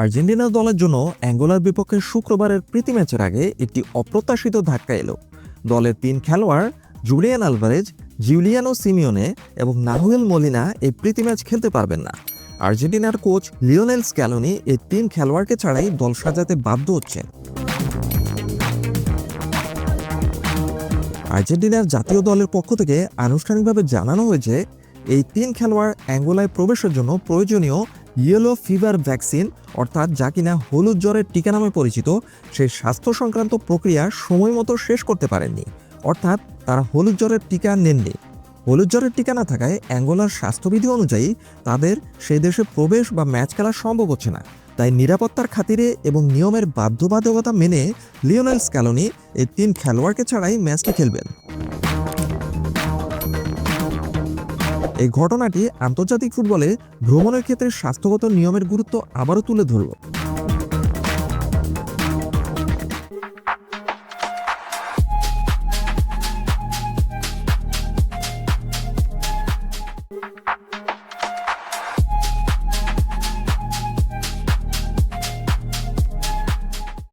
Argentina দলের জন্য অ্যাঙ্গোলার বিপক্ষে শুক্রবারের প্রীতি ম্যাচের আগে একটি অপ্রত্যাশিত ধাক্কা এলো। দলের তিন খেলোয়াড়, জুলিয়ান আলভারেজ, জিউলিয়ানো সিমিওনে এবং নাহুয়েল মলিনা এই প্রীতি ম্যাচ খেলতে পারবেন না। আর্জেন্টিনার কোচ লিওনেল স্ক্যালোনি এই তিন খেলোয়াড়কে ছাড়াই দল সাজাতে বাধ্য হচ্ছেন। আর্জেন্টিনার জাতীয় দলের পক্ষ থেকে আনুষ্ঠানিকভাবে জানানো হয়েছে, এই তিন খেলোয়াড় অ্যাঙ্গোলায় প্রবেশের জন্য প্রয়োজনীয় ইয়েলো ফিভার ভ্যাকসিন অর্থাৎ যা কিনা হলুদ জ্বরের টিকা নামে পরিচিত, সেই স্বাস্থ্য সংক্রান্ত প্রক্রিয়া সময় মতো শেষ করতে পারেননি। অর্থাৎ তারা হলুদ জ্বরের টিকা নেননি। হলুদ জ্বরের টিকা না থাকায় অ্যাঙ্গোলার স্বাস্থ্যবিধি অনুযায়ী তাদের সেই দেশে প্রবেশ বা ম্যাচ খেলা সম্ভব হচ্ছে না। তাই নিরাপত্তার খাতিরে এবং নিয়মের বাধ্যবাধকতা মেনে লিওনেল স্ক্যালোনি এই তিন খেলোয়াড়কে ছাড়াই ম্যাচটি খেলবেন। এই ঘটনাটি আন্তর্জাতিক ফুটবলে ভ্রমণের ক্ষেত্রে স্বাস্থ্যগত নিয়মের গুরুত্ব আবারও তুলে ধরল।